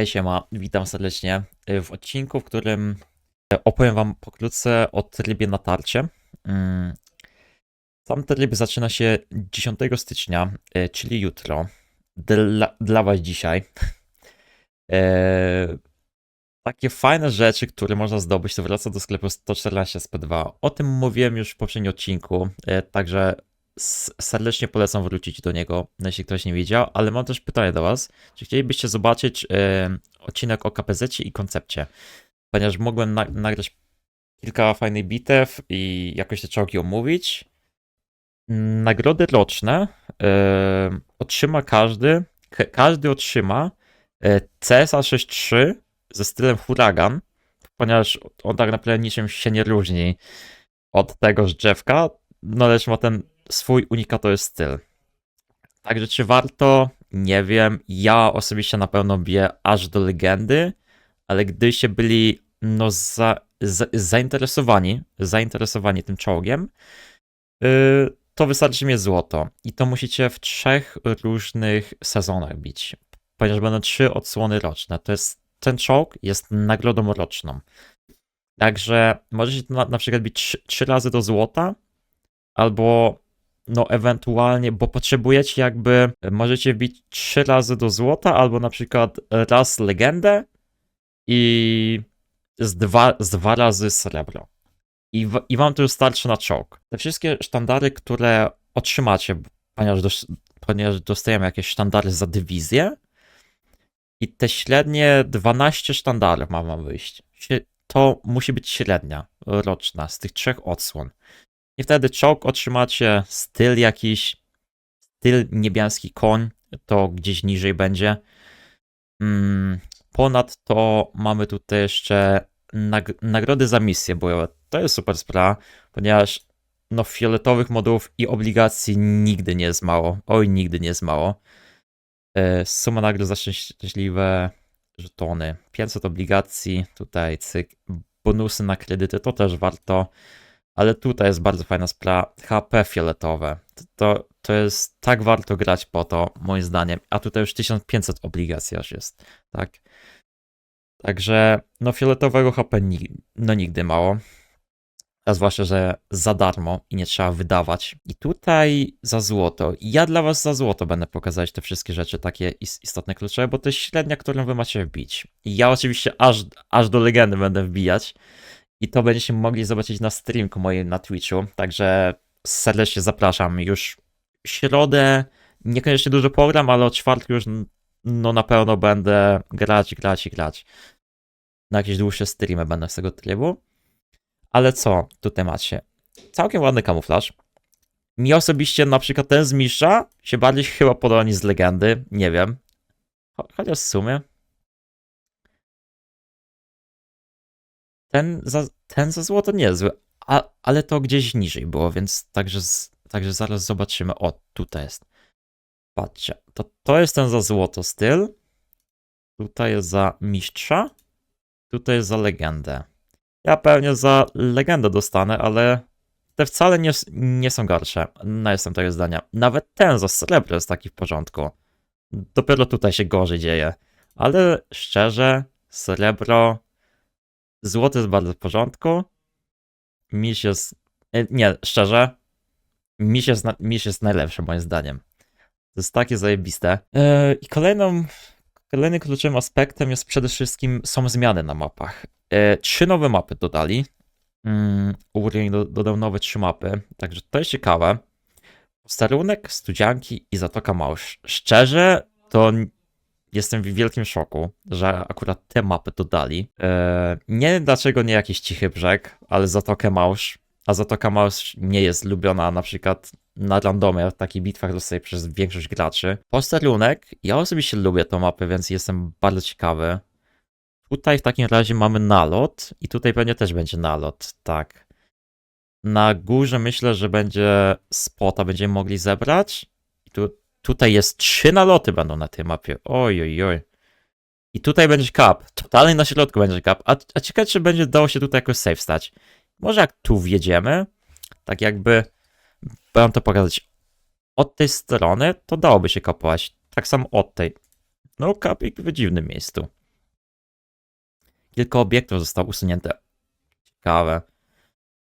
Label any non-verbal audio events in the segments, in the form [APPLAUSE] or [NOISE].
Hej siema, witam serdecznie y, w odcinku, w którym e, opowiem wam pokrótce o trybie natarcie. Mm, Sam tryb zaczyna się 10 stycznia, e, czyli jutro. Dla, dla was dzisiaj. [LAUGHS] Takie fajne rzeczy, które można zdobyć, to wraca do sklepu 114 SP2. O tym mówiłem już w poprzednim odcinku, także serdecznie polecam wrócić do niego, jeśli ktoś nie widział, ale mam też pytanie do was. Czy chcielibyście zobaczyć odcinek o KPZ i koncepcie? Ponieważ mogłem na- nagrać kilka fajnych bitew i jakoś te czołgi omówić. Nagrody roczne otrzyma każdy, ka- każdy otrzyma e, CSA 6.3 ze stylem huragan, ponieważ on tak naprawdę niczym się nie różni od tego z drzewka, no lecz ma ten swój unikatowy styl. Także czy warto? Nie wiem. Ja osobiście na pewno biję aż do legendy, ale gdybyście byli no za, za, zainteresowani, zainteresowani tym czołgiem, yy, to wystarczy mieć złoto. I to musicie w trzech różnych sezonach bić, ponieważ będą trzy odsłony roczne. To jest, ten czołg jest nagrodą roczną. Także możecie na, na przykład bić trzy, trzy razy do złota, albo no ewentualnie, bo potrzebujecie jakby, możecie wbić trzy razy do złota, albo na przykład raz legendę i z dwa, z dwa razy srebro. I, w, I wam to już starczy na czołg. Te wszystkie sztandary, które otrzymacie, ponieważ, dos, ponieważ dostajemy jakieś sztandary za dywizję i te średnie 12 sztandarów ma wam wyjść. To musi być średnia roczna z tych trzech odsłon. I wtedy czołg otrzymacie, styl jakiś, styl niebiański koń, to gdzieś niżej będzie. Mm, Ponadto mamy tutaj jeszcze nag- nagrody za misje bojowe. To jest super sprawa, ponieważ no fioletowych modułów i obligacji nigdy nie jest mało. Oj, nigdy nie jest mało. E, Suma nagród za szczęśliwe żetony. 500 obligacji, tutaj cyk. Bonusy na kredyty, to też warto. Ale tutaj jest bardzo fajna sprawa. HP fioletowe. To, to, jest tak warto grać po to, moim zdaniem. A tutaj już 1500 obligacji aż jest. Tak. Także no fioletowego HP no nigdy mało. A zwłaszcza, że za darmo i nie trzeba wydawać. I tutaj za złoto. Ja dla was za złoto będę pokazać te wszystkie rzeczy takie is- istotne, kluczowe, bo to jest średnia, którą wy macie wbić. I ja oczywiście aż, aż do legendy będę wbijać. I to będziecie mogli zobaczyć na streamku moim na Twitchu. Także serdecznie zapraszam. Już w środę niekoniecznie dużo program, ale od czwartku już no na pewno będę grać, grać i grać. Na jakieś dłuższe streamy będę z tego trybu. Ale co tutaj macie? Całkiem ładny kamuflaż. Mi osobiście na przykład ten z mistrza się bardziej [LAUGHS] chyba podoba niż z legendy. Nie wiem. Cho- Chociaż w sumie. Ten za, ten za złoto niezły, a, ale to gdzieś niżej było, więc także, także zaraz zobaczymy. O, tutaj jest. Patrzcie, to, to jest ten za złoto styl. Tutaj jest za mistrza. Tutaj jest za legendę. Ja pewnie za legendę dostanę, ale te wcale nie, nie są gorsze. No jestem tego zdania. Nawet ten za srebro jest taki w porządku. Dopiero tutaj się gorzej dzieje. Ale szczerze, srebro, złoty jest bardzo w porządku. Miś jest... e, Nie, szczerze, miś jest, miś jest najlepszy moim zdaniem. To jest takie zajebiste. Yy, I kolejną, kolejnym kluczowym aspektem jest przede wszystkim są zmiany na mapach. E, trzy nowe mapy dodali. Mm, dodał nowe trzy mapy, także to jest ciekawe. Posterunek, Studzianki i Zatoka Małż. Szczerze, to jestem w wielkim szoku, że akurat te mapy dodali. E, nie wiem dlaczego nie jakiś Cichy Brzeg, ale Zatokę Małż. A Zatoka Małż nie jest lubiona na przykład na randomie, w takich bitwach dostaje przez większość graczy. Posterunek, ja osobiście lubię tą mapę, więc jestem bardzo ciekawy. Tutaj w takim razie mamy nalot i tutaj pewnie też będzie nalot, tak. Na górze myślę, że będzie spota, będziemy mogli zebrać. I tu, tutaj jest trzy naloty będą na tej mapie. Oj, oj, oj. I tutaj będzie cap. Totalnie na środku będzie cap. A, a ciekawe, czy będzie dało się tutaj jakoś safe stać. Może jak tu wjedziemy, tak jakby będę to pokazać od tej strony, to dałoby się kapować. Tak samo od tej. No, kapik w dziwnym miejscu. kilka obiektów zostało usunięte. Ciekawe.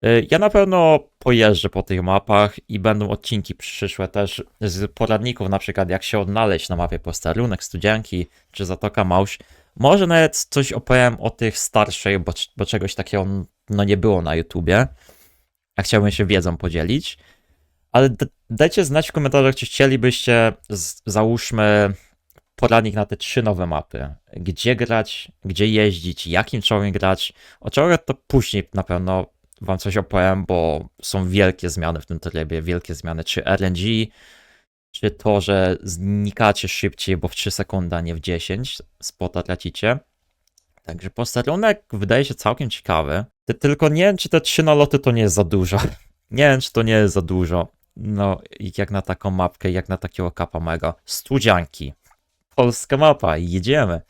Y, Ja na pewno pojeżdżę po tych mapach i będą odcinki przyszłe też z poradników, na przykład jak się odnaleźć na mapie posterunek, studzianki czy Zatoka Małś. Może nawet coś opowiem o tych starszych, bo, bo czegoś takiego no, nie było na YouTubie. A chciałbym się wiedzą podzielić. Ale dajcie znać w komentarzach, czy chcielibyście, załóżmy, poradnik na te trzy nowe mapy. Gdzie grać, gdzie jeździć, jakim czołgiem grać. O czołgach to później na pewno wam coś opowiem, bo są wielkie zmiany w tym trybie, wielkie zmiany. Czy RNG, czy to, że znikacie szybciej, bo w 3 sekundy, a nie w 10 spota tracicie. Także posterunek wydaje się całkiem ciekawy. Ty- Tylko nie wiem, czy te trzy naloty to nie jest za dużo. [LAUGHS] Nie wiem, czy to nie jest za dużo. No, jak na taką mapkę, jak na takiego kapa mega. Studzianki. Polska mapa, jedziemy.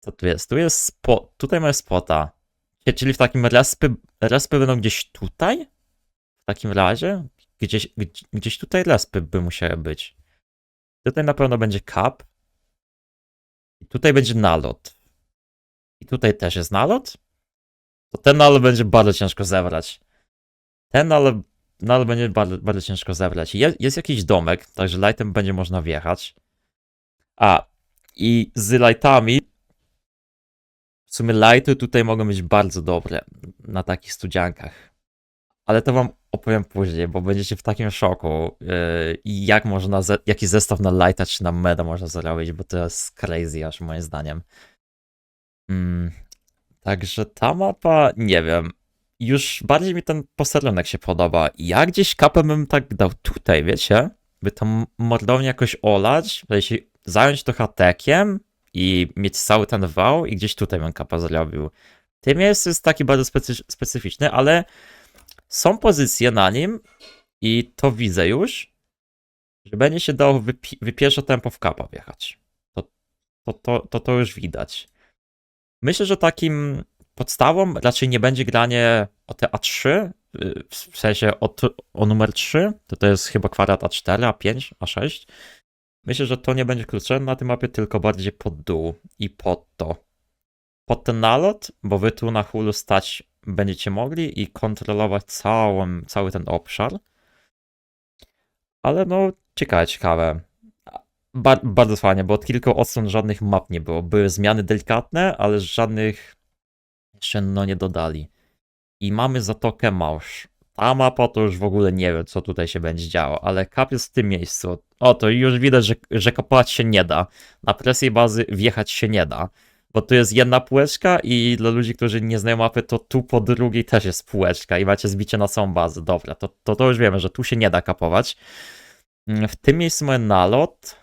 Co tu jest? Tu jest spot. Tutaj mamy spota. Czyli w takim respy, respy będą gdzieś tutaj? W takim razie? Gdzieś, gdzieś, tutaj respy by musiały być. Tutaj na pewno będzie kap. I tutaj będzie nalot. I tutaj też jest nalot. To ten nalot będzie bardzo ciężko zebrać. Ten nalot, nalot będzie bardzo, bardzo ciężko zebrać. Jest, jest jakiś domek, także lightem będzie można wjechać. A, i z lightami w sumie lighty tutaj mogą być bardzo dobre na takich studziankach. Ale to wam opowiem później, bo będziecie w takim szoku, yy, jak można, jaki zestaw na lighta czy na meda można zrobić, bo to jest crazy aż moim zdaniem. Mm, także ta mapa, nie wiem, już bardziej mi ten posterunek się podoba. Ja gdzieś kapę bym tak dał tutaj, wiecie? By tą mordownię jakoś olać, w sensie zająć to hatekiem i mieć cały ten wał i gdzieś tutaj bym kapa zrobił. Tym jest, jest taki bardzo specy- specyficzny, ale są pozycje na nim i to widzę już, że będzie się dało wypi- tempo w kapa wjechać. To, to, to, to, to już widać. Myślę, że takim podstawą raczej nie będzie granie o te A3, y, w sensie o, o numer 3, to to jest chyba kwadrat A4, A5, A6. Myślę, że to nie będzie kluczem na tej mapie, tylko bardziej pod dół i pod to. Pod ten nalot, bo wy tu na hulu stać będziecie mogli i kontrolować całą, cały ten obszar. Ale no, ciekawe, ciekawe. Ba- bardzo fajnie, bo od kilku odstron żadnych map nie było. Były zmiany delikatne, ale żadnych jeszcze no nie dodali. I mamy Zatokę Małż. Ta mapa to już w ogóle nie wiem, co tutaj się będzie działo, ale kap jest w tym miejscu. O, to już widać, że, że kopać się nie da. Na presję bazy wjechać się nie da. Bo tu jest jedna półeczka i dla ludzi, którzy nie znają mapy, to tu po drugiej też jest półeczka i macie zbicie na całą bazę. Dobra, to, to, to już wiemy, że tu się nie da kapować. Mm, W tym miejscu mamy nalot.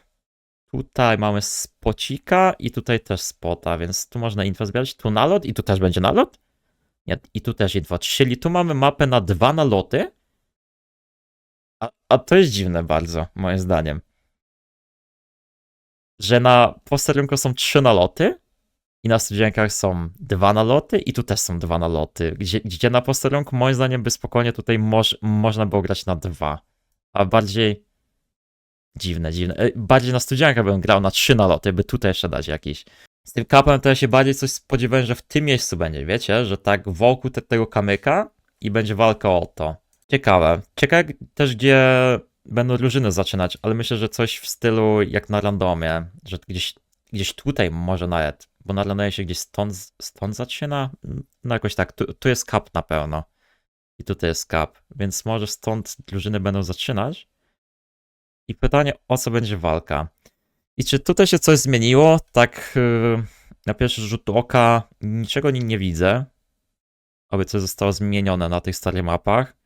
Tutaj mamy spocika i tutaj też spota, więc tu można info zbierać. Tu nalot i tu też będzie nalot? I tu też jest dwa. Czyli tu mamy mapę na dwa naloty. A, a to jest dziwne bardzo, moim zdaniem. Że na posterunku są trzy naloty i na studziankach są dwa naloty i tu też są dwa naloty. Gdzie, gdzie na posterunku moim zdaniem by spokojnie tutaj moż, można było grać na dwa. A bardziej dziwne, dziwne. E, Bardziej na studziankach bym grał na trzy naloty, by tutaj jeszcze dać jakiś. Z tym kapem to ja się bardziej coś spodziewałem, że w tym miejscu będzie, wiecie? Że tak wokół te, tego kamyka i będzie walka o to. Ciekawe. Ciekawe też, gdzie będą drużyny zaczynać, ale myślę, że coś w stylu jak na randomie, że gdzieś, gdzieś tutaj może nawet, bo na randomie się gdzieś stąd, stąd zaczyna? No jakoś tak, tu, tu jest kap na pewno. I tutaj jest kap, więc może stąd drużyny będą zaczynać. I pytanie, o co będzie walka? I czy tutaj się coś zmieniło? Tak yy, na pierwszy rzut oka niczego nie, widzę, aby coś zostało zmienione na tych starych mapach.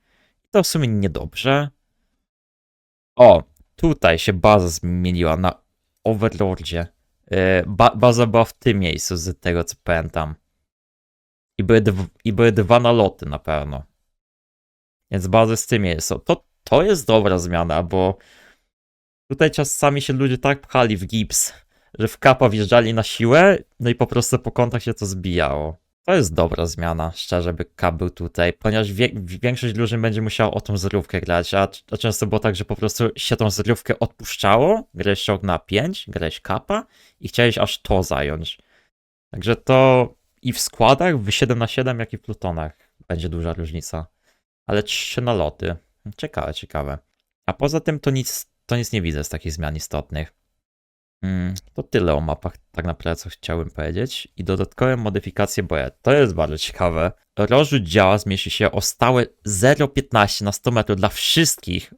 I to w sumie niedobrze. O, tutaj się baza zmieniła na Overlordzie. Yy, ba baza była w tym miejscu, z tego co pamiętam. I były, I były dwa naloty na pewno. Więc baza w tym miejscu. To, to jest dobra zmiana, bo Tutaj czasami się ludzie tak pchali w gips, że w kapa wjeżdżali na siłę, no i po prostu po kątach się to zbijało. To jest dobra zmiana, szczerze, by kap był tutaj, ponieważ wie, większość drużyn będzie musiała o tą zerówkę grać, a, a często było tak, że po prostu się tą zerówkę odpuszczało, grałeś ciąg na 5, grałeś kapa i chciałeś aż to zająć. Także to i w składach w 7 na 7 jak i w plutonach będzie duża różnica. Ale 3 naloty. Ciekawe, ciekawe. A poza tym to nic, to nic nie widzę z takich zmian istotnych. Mm, to tyle o mapach, tak naprawdę, co chciałem powiedzieć. I dodatkowe modyfikacje boja. To jest bardzo ciekawe. Rozrzut działa zmieści się o stałe 0,15 na 100 metrów dla wszystkich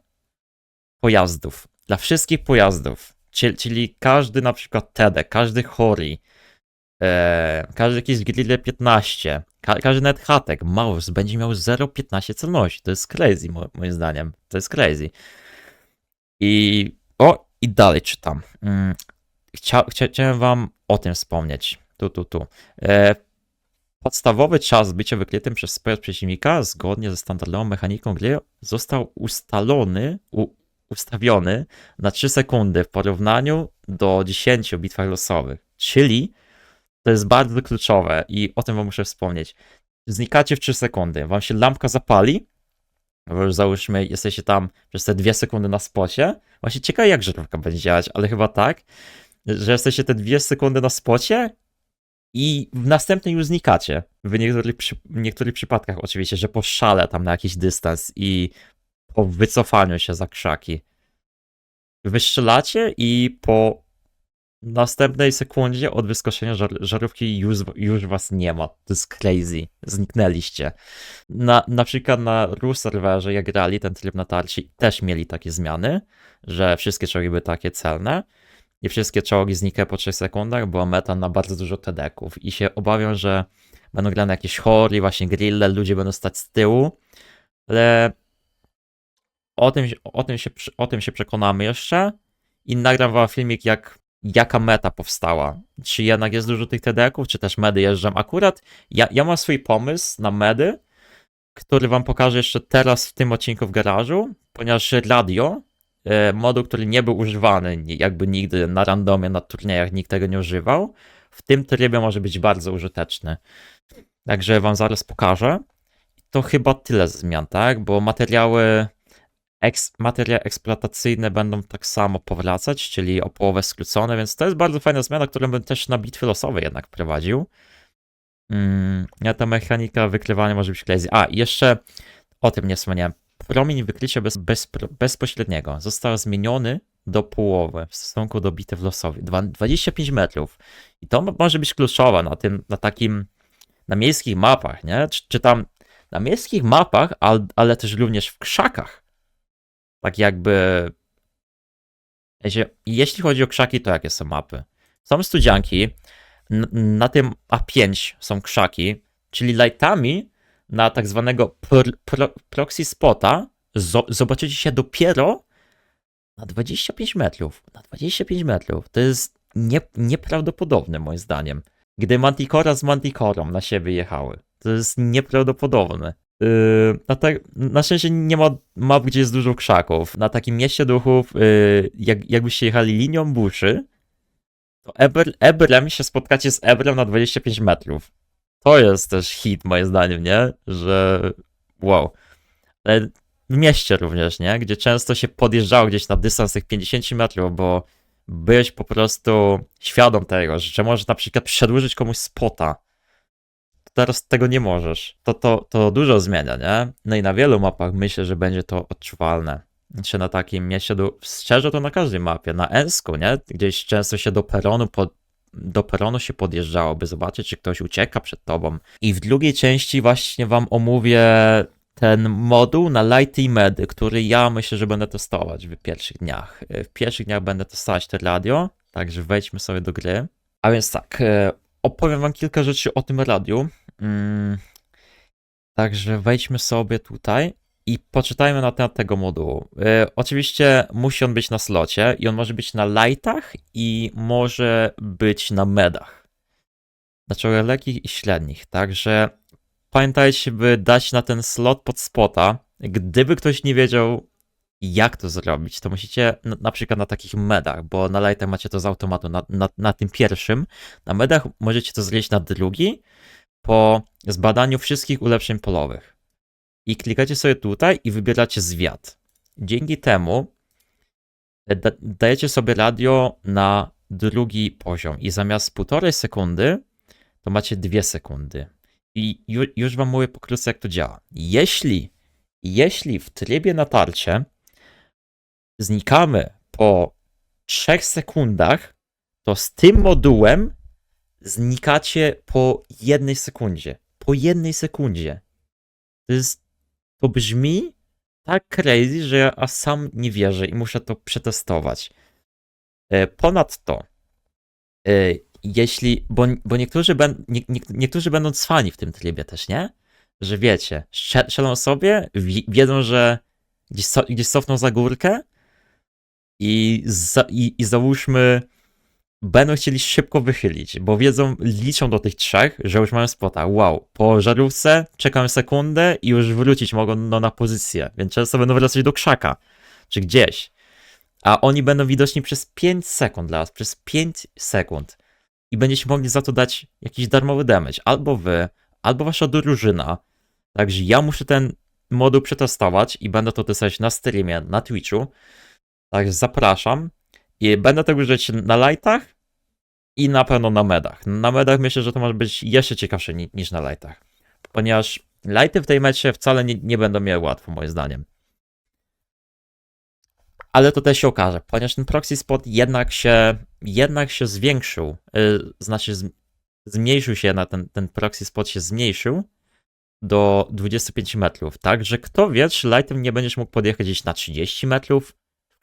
pojazdów. Dla wszystkich pojazdów. Czyli, czyli każdy na przykład TD, każdy Hori, e, każdy jakiś Grille 15, ka każdy nawet Hatek, Maus będzie miał 0,15 celności. To jest crazy mo moim zdaniem. To jest crazy. I o, i dalej czytam. Mm, Chcia, chcia, chciałem wam o tym wspomnieć. Tu, tu, tu. E, podstawowy czas bycia wykrytym przez pojazd przeciwnika zgodnie ze standardową mechaniką gry został ustalony, u, ustawiony na 3 sekundy w porównaniu do 10 w bitwach losowych. Czyli to jest bardzo kluczowe i o tym wam muszę wspomnieć. Znikacie w 3 sekundy, wam się lampka zapali, bo już załóżmy, jesteście tam przez te 2 sekundy na spocie. Właśnie ciekawe, jak żarówka będzie działać, ale chyba tak, że jesteście te 2 sekundy na spocie i w następnej już znikacie. W niektórych, przy, niektórych przypadkach oczywiście, że po szale tam na jakiś dystans i po wycofaniu się za krzaki. Wystrzelacie i po następnej sekundzie od wyskoczenia żar żarówki już, już was nie ma. To jest crazy. Zniknęliście. Na, na przykład na RU serwerze, jak grali ten tryb na tarci, też mieli takie zmiany, że wszystkie czołgi były takie celne i wszystkie czołgi znikały po 3 sekundach, była meta na bardzo dużo TD-ków i się obawiam, że będą grane jakieś chory, właśnie grille, ludzie będą stać z tyłu, ale o tym, o tym, się, o tym się przekonamy jeszcze i nagram wam filmik, jak, jaka meta powstała. Czy jednak jest dużo tych TD-ków, czy też medy jeżdżam. Akurat ja, ja mam swój pomysł na medy, który wam pokażę jeszcze teraz w tym odcinku w garażu, ponieważ radio, e, moduł, który nie był używany jakby nigdy na randomie, na turniejach nikt tego nie używał, w tym trybie może być bardzo użyteczny. Także wam zaraz pokażę. To chyba tyle zmian, tak? Bo materiały eks, materiały eksploatacyjne będą tak samo powracać, czyli o połowę skrócone, więc to jest bardzo fajna zmiana, którą bym też na bitwy losowe jednak prowadził. Mm, ja ta mechanika wykrywania może być crazy. A, jeszcze o tym nie wspomniałem. Promień wykrycia bez, bez, bezpośredniego został zmieniony do połowy w stosunku do bitew losowych. 25 metrów. I to może być kluczowe na tym, na takim, na miejskich mapach, nie? Czy, czy tam na miejskich mapach, ale, ale też również w krzakach tak jakby. Jeśli chodzi o krzaki, to jakie są mapy? Są studzianki. Na tym A5 są krzaki, czyli lightami na tak zwanego pro, pro, proxy spota zobaczycie się dopiero na 25 metrów. Na 25 metrów. To jest nie, nieprawdopodobne moim zdaniem. Gdy Manticora z Manticorą na siebie jechały. To jest nieprawdopodobne. Yy, na, te, na szczęście nie ma map, gdzie jest dużo krzaków. Na takim mieście duchów, yy, jak, jakbyście jechali linią buszy, to Eber, Ebrem się spotkacie z Ebrem na 25 metrów. To jest też hit, moim zdaniem, nie? Że wow. Ale w mieście również, nie? Gdzie często się podjeżdżało gdzieś na dystans tych 50 metrów, bo byłeś po prostu świadom tego, że możesz na przykład przedłużyć komuś spota teraz tego nie możesz. To, to, to dużo zmienia, nie? No i na wielu mapach myślę, że będzie to odczuwalne. Czy na takim mieście, do, szczerze to na każdej mapie, na Ensku, nie? Gdzieś często się do peronu pod, do peronu się podjeżdżało, by zobaczyć, czy ktoś ucieka przed tobą. I w drugiej części właśnie wam omówię ten moduł na Light i Medy, który ja myślę, że będę testować w pierwszych dniach. W pierwszych dniach będę testować te radio, także wejdźmy sobie do gry. A więc tak, e, opowiem wam kilka rzeczy o tym radiu. Mm, także wejdźmy sobie tutaj i poczytajmy na temat tego modułu. E, oczywiście musi on być na slocie i on może być na lightach i może być na medach. Znaczy lekkich i średnich. Także pamiętajcie, by dać na ten slot pod spota. Gdyby ktoś nie wiedział, jak to zrobić, to musicie na, na przykład na takich medach, bo na lightach macie to z automatu, na, na, na tym pierwszym. Na medach możecie to zrobić na drugi po zbadaniu wszystkich ulepszeń polowych. I klikacie sobie tutaj i wybieracie zwiat. Dzięki temu da dajecie sobie radio na drugi poziom i zamiast półtorej sekundy to macie 2 sekundy. I ju, już wam mówię pokrótce, jak to działa. Jeśli, jeśli w trybie natarcie znikamy po 3 sekundach, to z tym modułem znikacie po jednej sekundzie. Po jednej sekundzie. To jest, to brzmi tak crazy, że ja aż sam nie wierzę i muszę to przetestować. E, Ponadto, e, jeśli, bo, bo niektórzy, ben, nie, nie, niektórzy będą cwani w tym trybie też, nie? Że wiecie, strze- strzelą sobie, wi- wiedzą, że gdzieś, gdzieś cofną za górkę i, za, i, i załóżmy będą chcieli szybko wychylić, bo wiedzą, liczą do tych trzech, że już mają spota. Wow, po żarówce czekam sekundę i już wrócić mogą no, na pozycję, więc często będą wracać do krzaka, czy gdzieś. A oni będą widoczni przez 5 sekund dla was, przez 5 sekund. I będziecie mogli za to dać jakiś darmowy damage. Albo wy, albo wasza drużyna. Także ja muszę ten moduł przetestować i będę to testować na streamie, na Twitchu. Także zapraszam. I będę tego użyć na lightach i na pewno na medach. Na medach myślę, że to może być jeszcze ciekawsze ni- niż na lightach. Ponieważ lighty w tej mecie wcale nie, nie będą miały łatwo, moim zdaniem. Ale to też się okaże, ponieważ ten proxy spot jednak się, jednak się zwiększył. Yy, znaczy, z, zmniejszył się na ten, ten proxy spot się zmniejszył do 25 metrów. Także kto wie, czy lightem nie będziesz mógł podjechać gdzieś na 30 metrów,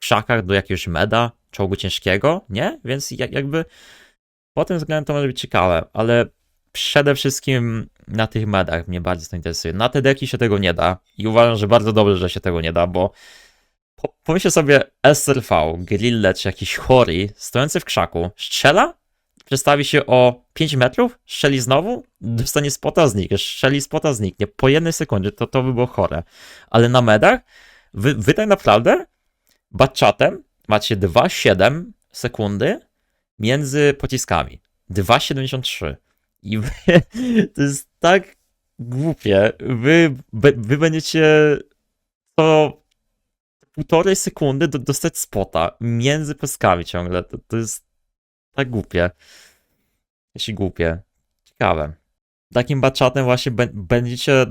w do jakiegoś meda, czołgu ciężkiego, nie? Więc jak, jakby pod tym względem to może być ciekawe, ale przede wszystkim na tych medach mnie bardziej to interesuje. Na te deki się tego nie da i uważam, że bardzo dobrze, że się tego nie da, bo po, sobie SRV, Grille czy jakiś chory stojący w krzaku, strzela, przestawi się o 5 metrów, strzeli znowu, dostanie spota, zniknie, strzeli spota, zniknie. Po jednej sekundzie to, to by było chore. Ale na medach wy, wy tak naprawdę batchatem macie 2,7 sekundy między pociskami. 2,73. I wy, [LAUGHS] to jest tak głupie. Wy, wy, będziecie co półtorej sekundy do, dostać spota między peskami ciągle. To, to jest tak głupie. Jeśli głupie. Ciekawe. Takim batchatem właśnie bę- będziecie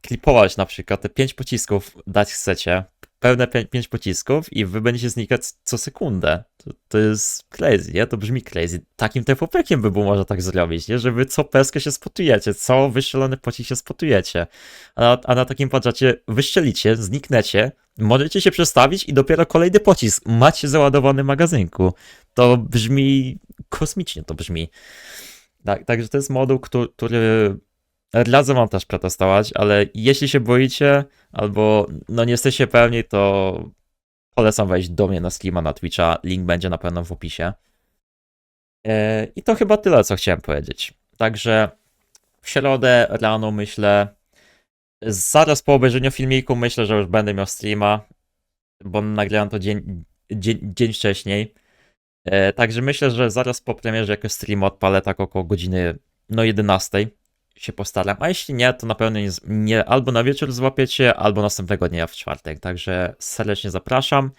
klipować na przykład te 5 pocisków dać chcecie, pełne 5 pocisków i wy będziecie znikać co sekundę. To, to jest crazy, nie? To brzmi crazy. Takim TVP-kiem by było można tak zrobić, nie? Że wy co peskę się spotujecie, co wystrzelony pocisk się spotujecie. A na, a na takim patrzacie wyszczelicie, zniknecie, możecie się przestawić i dopiero kolejny pocisk macie załadowany magazynku. To brzmi kosmicznie, to brzmi. Tak, także to jest moduł, który, który radzę wam też przetestować, ale jeśli się boicie albo no nie jesteście pewni, to polecam wejść do mnie na streama na Twitcha. Link będzie na pewno w opisie. E, I to chyba tyle, co chciałem powiedzieć. Także w środę rano myślę, zaraz po obejrzeniu filmiku myślę, że już będę miał streama, bo nagrałem to dzień, dzień, dzień wcześniej. E, Także myślę, że zaraz po premierze jakoś stream odpalę tak około godziny no 11 się postaram, a jeśli nie, to na pewno nie, nie albo na wieczór złapiecie, albo następnego dnia w czwartek. Także serdecznie zapraszam.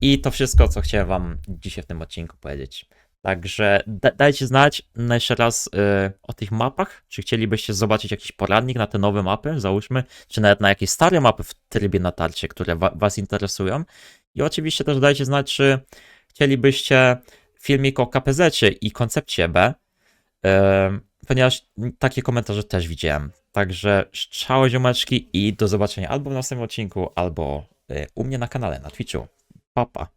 I to wszystko, co chciałem wam dzisiaj w tym odcinku powiedzieć. Także da, dajcie znać jeszcze raz y, o tych mapach. Czy chcielibyście zobaczyć jakiś poradnik na te nowe mapy, załóżmy, czy nawet na jakieś stare mapy w trybie natarcie, które wa, was interesują. I oczywiście też dajcie znać, czy chcielibyście filmik o KPZ i koncepcie B. ponieważ takie komentarze też widziałem. Także strzałe ziomeczki i do zobaczenia albo w następnym odcinku, albo y, u mnie na kanale na Twitchu. Papa. Pa.